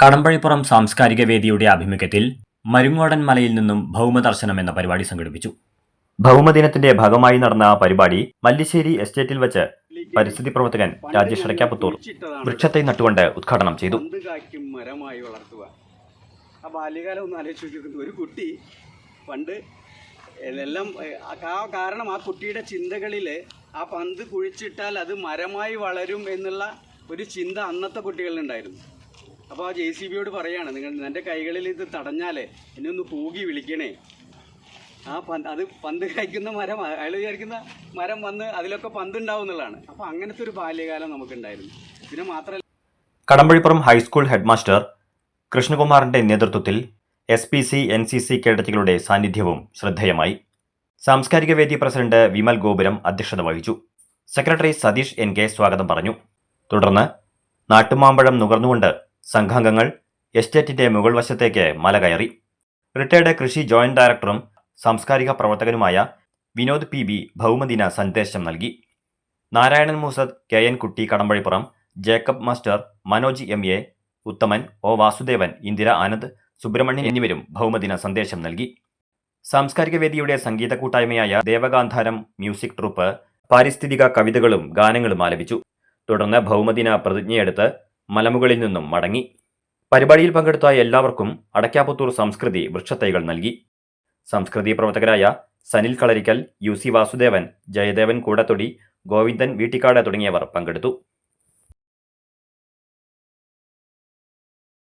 കടമ്പഴിപ്പുറം സാംസ്കാരിക വേദിയുടെ ആഭിമുഖ്യത്തിൽ മരുങ്ങോടൻ മലയിൽ നിന്നും ഭൗമദർശനം എന്ന പരിപാടി സംഘടിപ്പിച്ചു. ഭൗമദിനത്തിന്റെ ഭാഗമായി നടന്ന പരിപാടി മല്ലിശ്ശേരി എസ്റ്റേറ്റിൽ വെച്ച് പരിസ്ഥിതി പ്രവർത്തകൻ രാജേഷ് അടയ്ക്കാപ്പുത്തൂർ വൃക്ഷത്തെ നട്ടുകൊണ്ട് ഉദ്ഘാടനം ചെയ്തു. മരമായി വളർത്തുക. ആ ബാല്യകാലം ഒന്ന് ആലോചിച്ച് ഒരു കുട്ടി പണ്ട് എല്ലാം ആ കാരണം ആ കുട്ടിയുടെ ചിന്തകളിൽ ആ പന്ത് കുഴിച്ചിട്ടാൽ അത് മരമായി വളരും എന്നുള്ള ഒരു ചിന്ത അന്നത്തെ കുട്ടികളിലുണ്ടായിരുന്നു. അപ്പോൾ ആ ജെ സി ബിയോട് പറയാണ് നിങ്ങൾ എന്റെ കൈകളിൽ ഇത് തടഞ്ഞാലേ എന്നെ ഒന്ന് പൂകി വിളിക്കണേ. ആ പന്ത് അത് പന്ത് കഴിക്കുന്ന മരം അയാൾ വിചാരിക്കുന്ന മരം വന്ന് അതിലൊക്കെ പന്ത് ഉണ്ടാവും എന്നുള്ളതാണ്. അപ്പോൾ അങ്ങനത്തെ ഒരു ബാല്യകാലം നമുക്കുണ്ടായിരുന്നു. പിന്നെ മാത്രമല്ല കടമ്പഴിപ്പുറം ഹൈസ്കൂൾ ഹെഡ്മാസ്റ്റർ കൃഷ്ണകുമാറിന്റെ നേതൃത്വത്തിൽ S P C N C C കേഡറ്റുകളുടെ സാന്നിധ്യവും ശ്രദ്ധേയമായി. സാംസ്കാരിക വേദി പ്രസിഡന്റ് വിമൽ ഗോപുരം അധ്യക്ഷത വഹിച്ചു. സെക്രട്ടറി സതീഷ് എൻ കെ സ്വാഗതം പറഞ്ഞു. തുടർന്ന് നാട്ടുമാമ്പഴം നുകർന്നുകൊണ്ട് സംഘാംഗങ്ങൾ എസ്റ്റേറ്റിന്റെ മുകൾ വശത്തേക്ക് മല കയറി. റിട്ടയർഡ് കൃഷി ജോയിന്റ് ഡയറക്ടറും സാംസ്കാരിക പ്രവർത്തകനുമായ വിനോദ് പി ബി ഭൗമദിന സന്ദേശം നൽകി. Narayanan Moosad K N Kutty Kadambazhippuram Jacob master Manoj M A Uthaman O Vasudevan Indira Anand Subramanian എന്നിവരും ഭൗമദിന സന്ദേശം നൽകി. സാംസ്കാരിക വേദിയുടെ സംഗീത കൂട്ടായ്മയായ ദേവഗാന്ധാരം മ്യൂസിക് ട്രൂപ്പ് പാരിസ്ഥിതിക കവിതകളും ഗാനങ്ങളും ആലപിച്ചു. തുടർന്ന് ഭൗമദിന പ്രതിജ്ഞയെടുത്ത് മലമുകളിൽ നിന്നും മടങ്ങി. പരിപാടിയിൽ പങ്കെടുത്ത എല്ലാവർക്കും അടയ്ക്കാപ്പുത്തൂർ സംസ്കൃതി വൃക്ഷത്തൈകൾ നൽകി. സംസ്കൃതി പ്രവർത്തകരായ സനിൽ കളരിക്കൽ യു സി വാസുദേവൻ ജയദേവൻ കൂടത്തൊടി ഗോവിന്ദൻ വീട്ടിക്കാട് തുടങ്ങിയവർ പങ്കെടുത്തു.